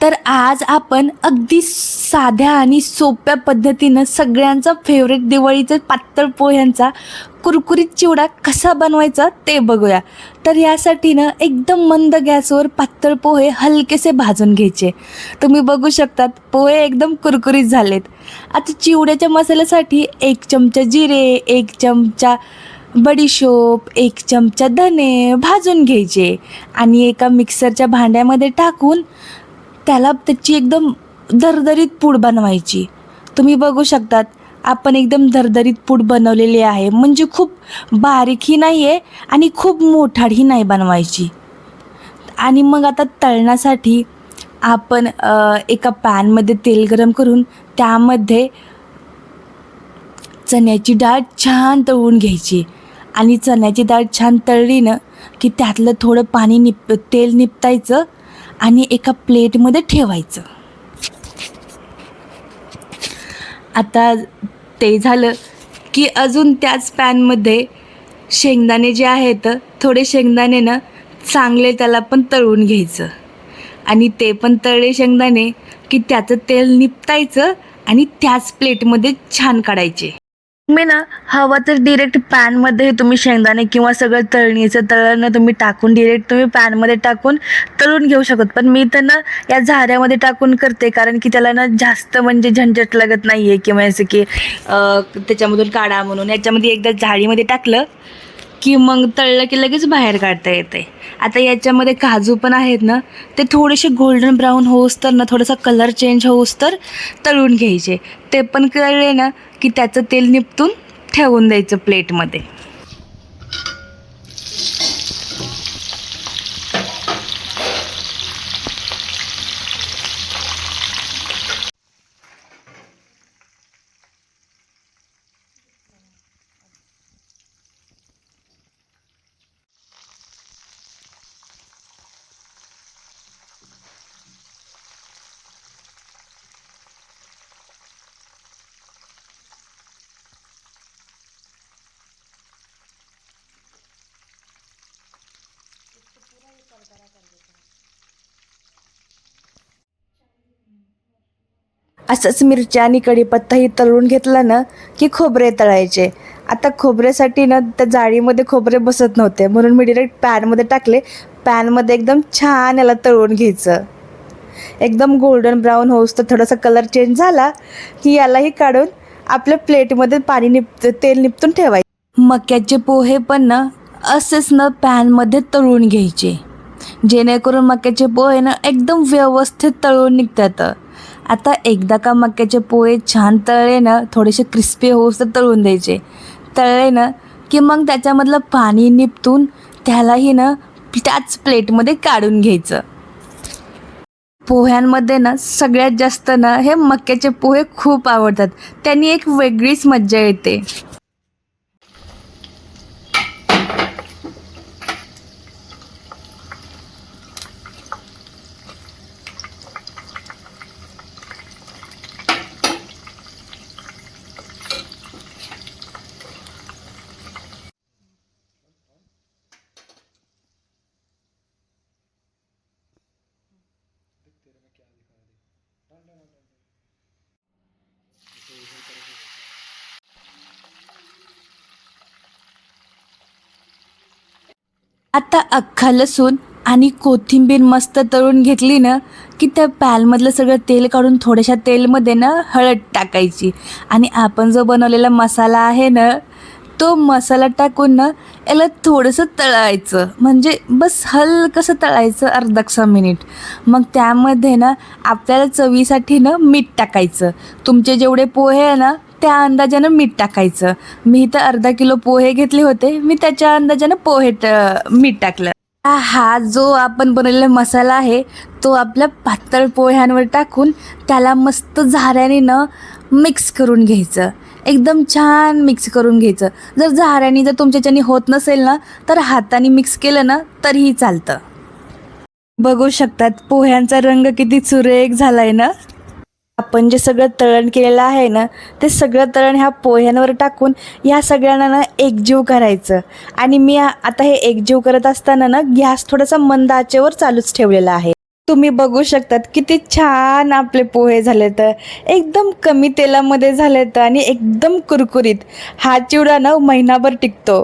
तर आज आपण अगदी साध्या आणि सोप्या पद्धतीनं सगळ्यांचा फेवरेट दिवाळीचं पातळ पोह्यांचा कुरकुरीत चिवडा कसा बनवायचा ते बघूया. तर यासाठी ना एकदम मंद गॅसवर पातळ पोहे हलकेसे भाजून घ्यायचे. तुम्ही बघू शकतात पोहे एकदम कुरकुरीत झालेत. आता चिवड्याच्या मसाल्यासाठी एक चमचा जिरे एक चमचा बडीशोप एक चमचा धने भाजून घ्यायचे. आणि एका मिक्सरच्या भांड्यामध्ये टाकून त्याला त्याची एकदम दरदरीत पूड बनवायची. तुम्ही बघू शकतात आपण एकदम दरदरीत पूड बनवलेली आहे. म्हणजे खूप बारीकही नाही आहे आणि खूप मोठाडही नाही बनवायची. आणि मग आता तळण्यासाठी आपण एका पॅनमध्ये तेल गरम करून त्यामध्ये चण्याची डाळ छान तळून घ्यायची. आणि चण्याची डाळ छान तळली ना की त्यातलं थोडं पाणी निप तेल निपटायचं आणि एका प्लेटमध्ये ठेवायचं. आता ते झालं की अजून त्याच पॅनमध्ये शेंगदाणे जे आहेत थोडे शेंगदाणे ना चांगले त्याला पण तळून घ्यायचं. आणि ते पण तळले शेंगदाणे की त्याचं तेल निपटायचं आणि त्याच प्लेटमध्ये छान काढायचे. मी ना हवा तर डिरेक्ट पॅनमध्ये तुम्ही शेंगदाणे किंवा सगळं तळणीचं तळणं तुम्ही टाकून डिरेक्ट तुम्ही पॅनमध्ये टाकून तळून घेऊ शकत. पण मी तर ना या झाऱ्यामध्ये टाकून करते कारण की त्याला ना जास्त म्हणजे झंझट लागत नाही आहे किंवा असं की त्याच्यामधून काढा म्हणून. याच्यामध्ये एकदा झाडीमध्ये टाकलं की मग तळलं की लगेच बाहेर काढता येते आता याच्यामध्ये काजू पण आहेत ना ते थोडेसे गोल्डन ब्राऊन होऊस तर ना थोडासा कलर चेंज होऊस तर तळून घ्यायचे. ते पण कळले ना की त्याचं तेल निपटून ठेवून द्यायचं प्लेटमध्ये असंच मिरच्या आणि कढीपत्ताही तळून घेतला ना की खोबरे तळायचे. आता खोबऱ्यासाठी ना त्या जाळीमध्ये खोबरे बसत नव्हते. म्हणून मी डिरेक्ट पॅनमध्ये टाकले. पॅनमध्ये एकदम छान याला तळून घ्यायचं. एकदम गोल्डन ब्राऊन होऊस तर थोडासा कलर चेंज झाला की यालाही काढून आपल्या प्लेटमध्ये पाणी निप तेल निपटून ठेवायचं. मक्याचे पोहे पण ना असेच ना पॅनमध्ये तळून घ्यायचे. जेणेकरून मक्याचे पोहे ना एकदम व्यवस्थित तळून निघतात. आता एकदा का मक्याचे पोहे छान तळले ना थोडेसे क्रिस्पी होऊस तळून द्यायचे. तळले ना की मग त्याच्यामधलं पाणी निपटून त्यालाही ना त्याच प्लेटमध्ये काढून घ्यायचं. पोह्यांमध्ये ना सगळ्यात जास्त ना हे मक्याचे पोहे खूप आवडतात. त्यांनी एक वेगळीच मज्जा येते. आता अख्खा लसूण आणि कोथिंबीर मस्त तळून घेतली ना की त्या पॅलमधलं सगळं तेल काढून थोड्याशा तेलमध्ये ना हळद टाकायची. आणि आपण जो बनवलेला मसाला आहे ना तो मसाला टाकून ना याला थोडंसं तळायचं. म्हणजे बस हलकंसं तळायचं अर्धा मिनिट. मग त्यामध्ये ना आपल्याला चवीसाठी ना मीठ टाकायचं. तुमचे जेवढे पोहे आहे ना त्या अंदाजानं मीठ टाकायचं. मी तर अर्धा किलो पोहे घेतले होते मी त्याच्या अंदाजानं पोहे ट- मीठ टाकलं. हा- हा जो आपण बनवलेला मसाला आहे तो आपल्या पातळ पोह्यांवर टाकून त्याला मस्त झाऱ्याने न मिक्स करून घ्यायचं. एकदम छान मिक्स करून घ्यायचं. जर झाऱ्याने जर तुमच्याच्याने होत नसेल ना तर हाताने मिक्स केलं ना तरीही चालतं. बघू शकतात पोह्यांचा रंग किती सुरेख झालाय ना. आपण जे सगळं तळण केलेलं आहे ना ते सगळं तळण ह्या पोह्यांवर टाकून ह्या सगळ्यांना ना एकजीव करायचं. आणि मी आता हे एकजीव करत असताना ना गॅस थोडासा मंद आचेवर चालूच ठेवलेला आहे. तुम्ही बघू शकतात किती छान आपले पोहे झालेत. एकदम कमी तेलामध्ये झालेत आणि एकदम कुरकुरीत. हा चिवडा ना महिनाभर टिकतो.